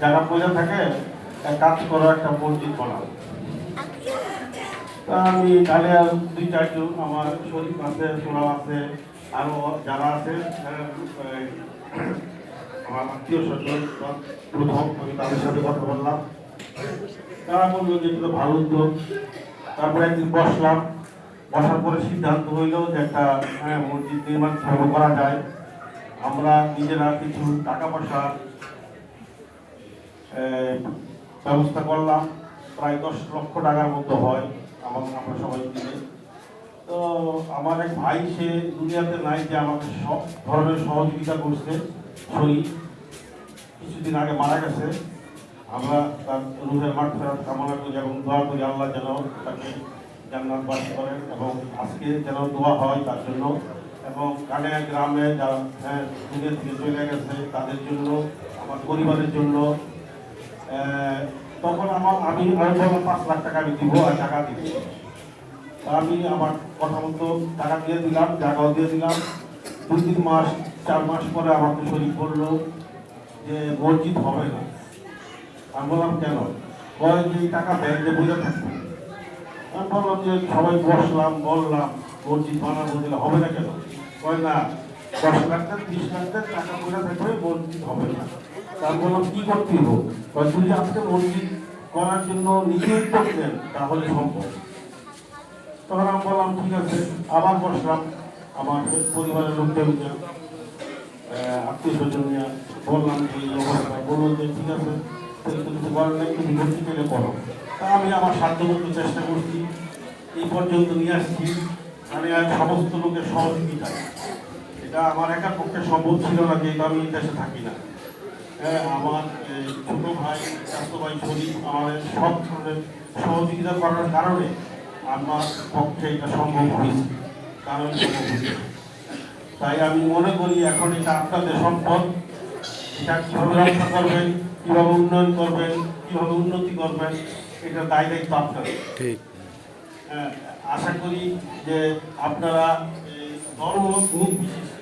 যারা পয়সা থাকে কাজ করো একটা মসজিদ বানাও। তা আমি তাহলে দুই চারজন আমার শরীফ আছে সোনা আছে আরও যারা আছে আহ, আমার আত্মীয় স্বজন প্রথম আমি তাদের সাথে কথা বললাম। তারা বলল যে এগুলো ভালো উদ্যোগ। তারপরে একদিন বসলাম। বসার পরে সিদ্ধান্ত হইল যে একটা হ্যাঁ, মসজিদ নির্মাণ করা যায়। আমরা নিজেরা কিছু টাকা পয়সা ব্যবস্থা করলাম। প্রায় দশ লক্ষ টাকার মতো হয় আমার আমরা সবাই মিলে। তো আমার এক ভাই, সে দুনিয়াতে নাই, যে আমাকে সব ধরনের সহযোগিতা করছে শরীর কিছুদিন আগে মারা গেছে। আমরা তার রুহের মাঠ ফেরত কামনা করি এবং দোয়া করি আল্লাহ যেন তাকে জান্নাত বাস করেন এবং আজকে যেন দোয়া হয় তার জন্য। এবং কানিয়া গ্রামে যারা হ্যাঁ থেকে চলে গেছে, তাদের জন্য, আমার পরিবারের জন্য তখন আমার আমি আমি বললাম পাঁচ লাখ টাকা আমি দিব আর টাকা দিব। আমি আমার কথা মতো টাকা দিয়ে দিলাম জায়গাও দিয়ে দিলাম। দুই তিন মাস, চার মাস পরে আমাকে শরীর করল যে মসজিদ হবে না। আমি বললাম, কেন? কয় যে টাকা ব্যাংকে বুঝে থাকবে। আমি বললাম যে, সবাই বসলাম, বললাম মসজিদ বানাবো দিলে হবে না কেন? কয় না, দশ লাখ ত্রিশ লাখ টাকা বুঝে থাকবে মসজিদ হবে না। তা আমি বললাম কি করতে হব? তুই আজকে মসজিদ করার জন্য নিজে উদ্যোগ নেন তাহলে সম্ভব। তখন আমি বললাম, ঠিক আছে। আবার বসলাম। আমার পরিবারের লোকজন আত্মীয় স্বজন বললাম যে অবস্থা বলল যে, ঠিক আছে। কিছু করার নেই, তুমি ভর্তি পেলে পড়ো। তা আমি আমার সাধ্যমতো চেষ্টা করছি। এই পর্যন্ত নিয়ে আসছি। আমি আর সমস্ত লোকের সহযোগিতা। এটা আমার একার পক্ষে সম্ভব ছিল না যেহেতু আমি দেশে থাকি না। আমার ছোট ভাই চাচতো ভাই শরীফ আমাদের সব ধরনের সহযোগিতা করার কারণে আমার পক্ষে এটা সম্ভব হয়েছে। কারণ তাই আমি মনে করি এখন এটা আপনাদের সম্পদ এটা কীভাবে রক্ষা করবেন কীভাবে উন্নয়ন করবেন কীভাবে উন্নতি করবেন এটা দায় দায়িত্ব আপনাদের। ঠিক। হ্যাঁ, আশা করি যে আপনারা ধর্ম নির্বিশেষে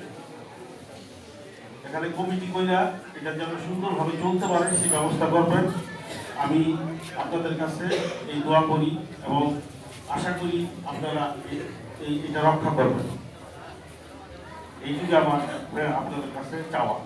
এখানে কমিটি কইরা এটা যেন সুন্দরভাবে চলতে পারে সেই ব্যবস্থা করবেন। আমি আপনাদের কাছে এই দোয়া করি এবং আশা করি আপনারা এটা রক্ষা করবেন। এইটুকু আমার আপনাদের কাছে চাওয়া।